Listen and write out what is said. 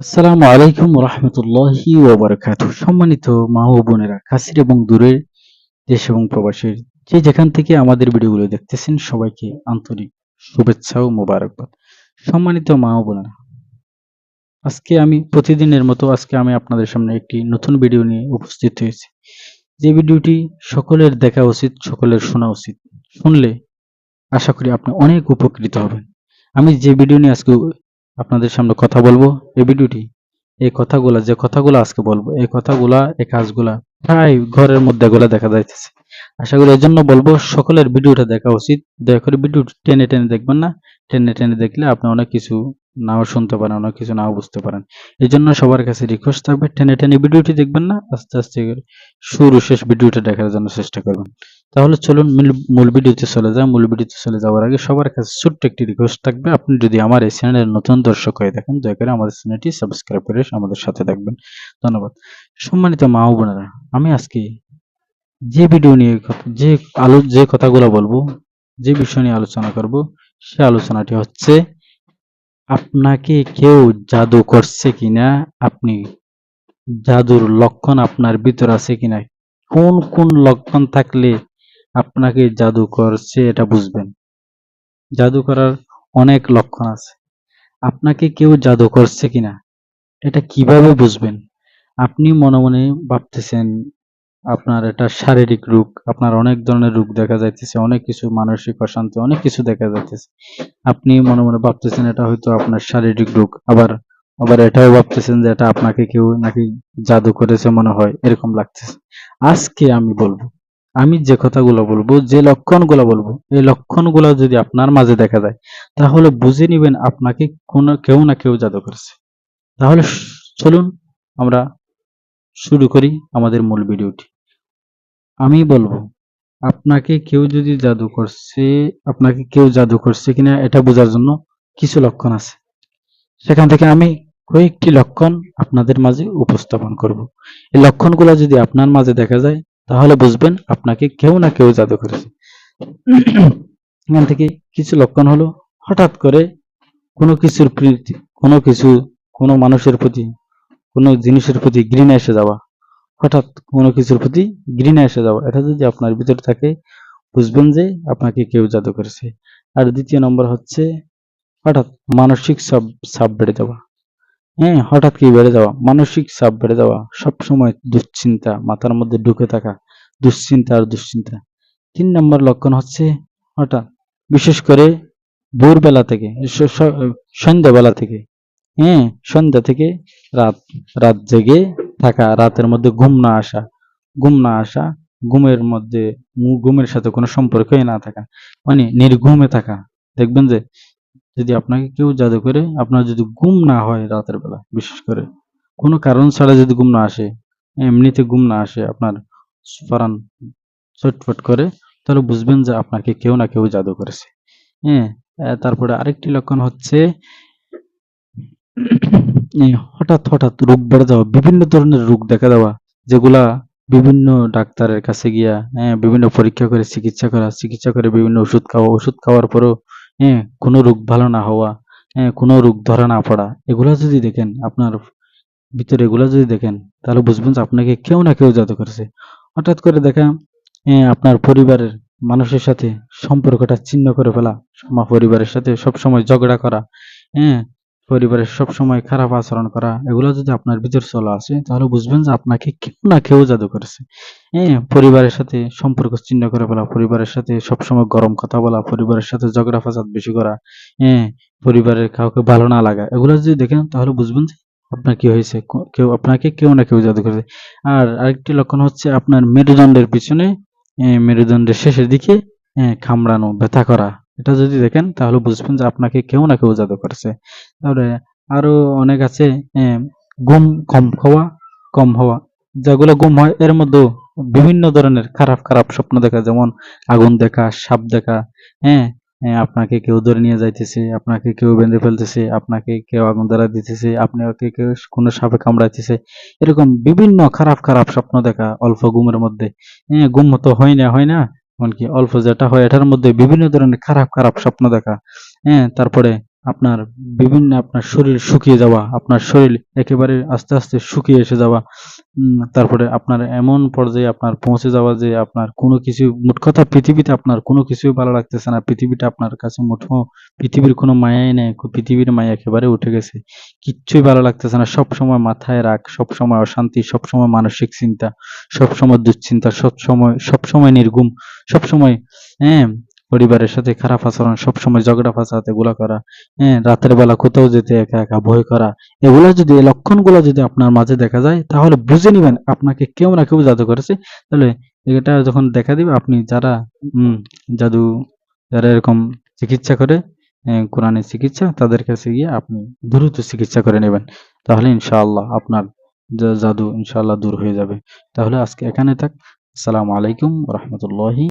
আসসালামু আলাইকুম রহমতুল্লাহি ওবরাকাতু সম্মানিত মা ও বোনেরা, কাছের এবং দূরের দেশ এবং প্রবাসের যে যেখান থেকে আমাদের ভিডিওগুলো দেখতেছেন সবাইকে আন্তরিক শুভেচ্ছা ও মোবারকবাদ। সম্মানিত মা ও বোনেরা, আজকে আমি প্রতিদিনের মতো আজকে আমি আপনাদের সামনে একটি নতুন ভিডিও নিয়ে উপস্থিত হয়েছি। যে ভিডিওটি সকলের দেখা উচিত, সকলের শোনা উচিত, শুনলে আশা করি আপনি অনেক উপকৃত হবেন। আমি যে ভিডিও নিয়ে আজকে আপনাদের সামনে কথা বলব এই ভিডিওটি। এই কথাগুলা, যে কথাগুলো আজকে বলব, এই কথাগুলা, এই কাজগুলা প্রায় ঘরের মধ্যে গুলা দেখা যাইতেছে। আশা করি এর জন্য বলব, সকলের ভিডিওটা দেখা উচিত। দয়া করে ভিডিও টেনে টেনে দেখবেন না। টেনে টেনে দেখলে আপনি অনেক কিছু নাও শুনতে পারেন, অনেক কিছু নাও বুঝতে পারেন। এই জন্য সবার কাছে রিকোয়েস্ট থাকবে, টেনে টেনে ভিডিওটি দেখবেন না, আস্তে আস্তে শুরু শেষ ভিডিওটা দেখার জন্য চেষ্টা করবেন। তাহলে চলুন মূল- ভিডিওতে চলে যাই। মূল ভিডিওতে চলে যাওয়ার আগে সবার কাছে ছোট্ট একটি রিকোয়েস্ট থাকবে। আপনি যদি আমার এই চ্যানেলের নতুন দর্শক হয়ে থাকেন, দয়া করে আমাদের চ্যানেলটি সাবস্ক্রাইব করে আমাদের সাথে থাকবেন। ধন্যবাদ। সম্মানিত মা ও বোনেরা, আমি আজকে যে ভিডিও নিয়ে, যে আলো, যে কথাগুলো বলব, যে বিষয় নিয়ে আলোচনা করব, সে আলোচনাটি হচ্ছে আপনাকে কেউ জাদু করছে কিনা? আপনি জাদুর লক্ষণ আপনার ভিতর আছে কিনা? কোন কোন লক্ষণ থাকলে আপনাকে জাদু করছে এটা বুঝবেন। জাদু করার অনেক লক্ষণ আছে। আপনাকে কেউ জাদু করছে কিনা? এটা কীভাবে বুঝবেন? আপনি মনে মনে ভাবতেছেন আপনার এটা শারীরিক রোগ, আপনার অনেক ধরনের রোগ দেখা যাইতেছে, অনেক কিছু মানসিক অশান্তি, অনেক কিছু দেখা যাইতেছে। আপনি মনে মনে ভাবতেছেন এটা হয়তো আপনার শারীরিক রোগ, আবার আবার এটাও ভাবতেছেন যে এটা আপনাকে কেউ নাকি জাদু করেছে মনে হয়, এরকম লাগতেছে। আজকে আমি বলব, আমি যে কথাগুলো বলব, যে লক্ষণগুলো বলব, এই লক্ষণগুলো যদি আপনার মাঝে দেখা যায়, তাহলে বুঝে নিবেন আপনাকে কোনো, কেউ না কেউ জাদু করেছে। তাহলে চলুন আমরা শুরু করি আমাদের মূল ভিডিওটি। আমি বলব, আপনাকে কেউ যদি জাদু করছে, আপনাকে কেউ জাদু করছে কিনা এটা বোঝার জন্য কিছু লক্ষণ আছে। সেখান থেকে আমি কয়েকটি লক্ষণ আপনাদের মাঝে উপস্থাপন করব। এই লক্ষণগুলো যদি আপনার মাঝে দেখা যায়, তাহলে বুঝবেন আপনাকে কেউ না কেউ জাদু করেছে। এখান থেকে কিছু লক্ষণ হলো, হঠাৎ করে কোনো কিছুর প্রীতি, কোনো কিছু, কোনো মানুষের প্রতি, কোনো জিনিসের প্রতি ঘৃণা এসে যাওয়া। হঠাৎ কোনো কিছুর প্রতি ঘৃণা এসে যাওয়া, এটা যদি আপনার ভিতরে থাকে, বুঝবেন যে আপনাকে কেউ জাদু করেছে। আর দ্বিতীয় নম্বর হচ্ছে, হঠাৎ মানসিক চাপ চাপ বেড়ে যাওয়া। হ্যাঁ হঠাৎ কি বেড়ে যাওয়া? মানসিক চাপ বেড়ে যাওয়া সব সময় দুশ্চিন্তা, মাথার মধ্যে ঢুকে থাকা, দুশ্চিন্তা আর দুশ্চিন্তা। তিন নম্বর লক্ষণ হচ্ছে, হঠাৎ, বিশেষ করে ভোরবেলা থেকে সন্ধ্যাবেলা থেকে। হ্যাঁ সন্ধ্যা থেকে রাত রাত জেগে থাকা, রাতের মধ্যে ঘুম না আসা, ঘুম না আসা, ঘুমের মধ্যে ঘুমের সাথে কোনো সম্পর্কই না থাকা মানে নির্ঘুমে থাকা। দেখবেন যে যদি আপনাকে কেউ জাদু করে, আপনার যদি ঘুম না হয় রাতের বেলা, বিশেষ করে, কোনো কারণ ছাড়া যদি ঘুম না আসে, এমনিতে ঘুম না আসে, আপনার পরাণ ছটফট করে, তাহলে বুঝবেন যে আপনাকে কেউ না কেউ জাদু করেছে। হ্যাঁ তারপরে আরেকটি লক্ষণ হচ্ছে হঠাৎ হঠাৎ রোগ বেড়ে যাওয়া, বিভিন্ন ধরনের রোগ দেখা দেওয়া, যেগুলা বিভিন্ন ডাক্তারের কাছে গিয়া হ্যাঁ বিভিন্ন পরীক্ষা করে, চিকিৎসা করা, চিকিৎসা করে বিভিন্ন ওষুধ খাওয়া, ওষুধ খাওয়ার পরেও হ্যাঁ কোনো রোগ ভালো না হওয়া হ্যাঁ কোনো রোগ ধরা না পড়া, এগুলা যদি দেখেন আপনার ভিতরে এগুলা যদি দেখেন, তাহলে বুঝবেন যে আপনাকে কেউ না কেউ জাদু করেছে। হঠাৎ করে দেখা হ্যাঁ আপনার পরিবারের মানুষের সাথে সম্পর্কটা ছিন্ন করে ফেলা পরিবারের সাথে সব সময় ঝগড়া করা হ্যাঁ পরিবারের সব সময় খারাপ আচরণ করা এগুলো যদি আপনার ভিতর চলে আসে তাহলে বুঝবেন যে আপনাকে কেউ না কেউ জাদু করেছে। হ্যাঁ পরিবারের সাথে সম্পর্ক ছিন্ন করে ফেলা পরিবারের সাথে সবসময় গরম কথা বলা পরিবারের সাথে ঝগড়া ফাসাদ বেশি করা হ্যাঁ পরিবারের কাউকে ভালো না লাগা এগুলো যদি দেখেন তাহলে বুঝবেন যে আপনার কি হয়েছে কেউ আপনাকে কেউ না কেউ জাদু করেছে। আর আরেকটি লক্ষণ হচ্ছে আপনার মেরুদণ্ডের পিছনে আহ, মেরুদণ্ডের শেষের দিকে আহ, কামড়ানো ব্যথা করা। এটা যদি দেখেন, তাহলে বুঝবেন যে আপনাকে কেউ না কেউ জাদু করেছে। তারপরে আরও অনেক আছে ঘুম কম খাওয়া কম হওয়া। যেগুলো ঘুম হয়, এর মধ্যেও বিভিন্ন ধরনের খারাপ খারাপ স্বপ্ন দেখা, যেমন আগুন দেখা, সাপ দেখা হ্যাঁ আপনাকে কেউ ধরে নিয়ে যাইতেছে, আপনাকে কেউ বেঁধে ফেলতেছে, আপনাকে কেউ আগুন ধরা দিতেছে, আপনাকে কেউ কোনো সাপে কামড়াইতেছে, এরকম বিভিন্ন খারাপ খারাপ স্বপ্ন দেখা অল্প ঘুমের মধ্যে। হ্যাঁ ঘুম তো হয় না হয় না। এমনকি অল্প যেটা হয় এটার মধ্যে বিভিন্ন ধরনের খারাপ খারাপ স্বপ্ন দেখা। হ্যাঁ তারপরে আপনার বিভিন্ন আপনার শরীর শুকিয়ে যাওয়া, আপনার শরীর একেবারে আস্তে, আস্তে শুকিয়ে এসে যাওয়া, তারপরে আপনার এমন পর্যায়ে আপনার পৌঁছে যাওয়া যে আপনার কোনো কিছু মোট কথা পৃথিবীতে আপনার কোনো কিছুই ভালো লাগতেছে না। পৃথিবীটা আপনার কাছে মুঠো পৃথিবীর কোনো মায়াই নেই। পৃথিবীর মায়া একেবারে উঠে গেছে। কিচ্ছুই ভালো লাগতেছে না। সবসময় মাথায় রাগ, সবসময় অশান্তি, সবসময় মানসিক চিন্তা, সবসময় দুশ্চিন্তা, সবসময় সবসময় নির্ঘুম, সবসময় হ্যাঁ, পরিবারের সাথে খারাপ আচরণ, সবসময় ঝগড়া ফাসাদ এগুলা করা, হ্যাঁ, রাতের বেলা কোথাও যেতে একা, একা ভয় করা। এগুলা যদি লক্ষণগুলো যদি আপনার মাঝে দেখা যায় তাহলে বুঝে নিবেন আপনাকে কেউ না কেউ জাদু করেছে। তাহলে এটা যখন দেখা দিবে আপনি যারা উম জাদু যারা এরকম চিকিৎসা করে কোরআনের চিকিৎসা তাদের কাছে গিয়ে আপনি দ্রুত চিকিৎসা করে নেবেন। তাহলে ইনশাআল্লাহ আপনার জাদু ইনশাআল্লাহ দূর হয়ে যাবে। তাহলে আজকে এখানে থাক। আসসালামু আলাইকুম রাহমাতুল্লাহি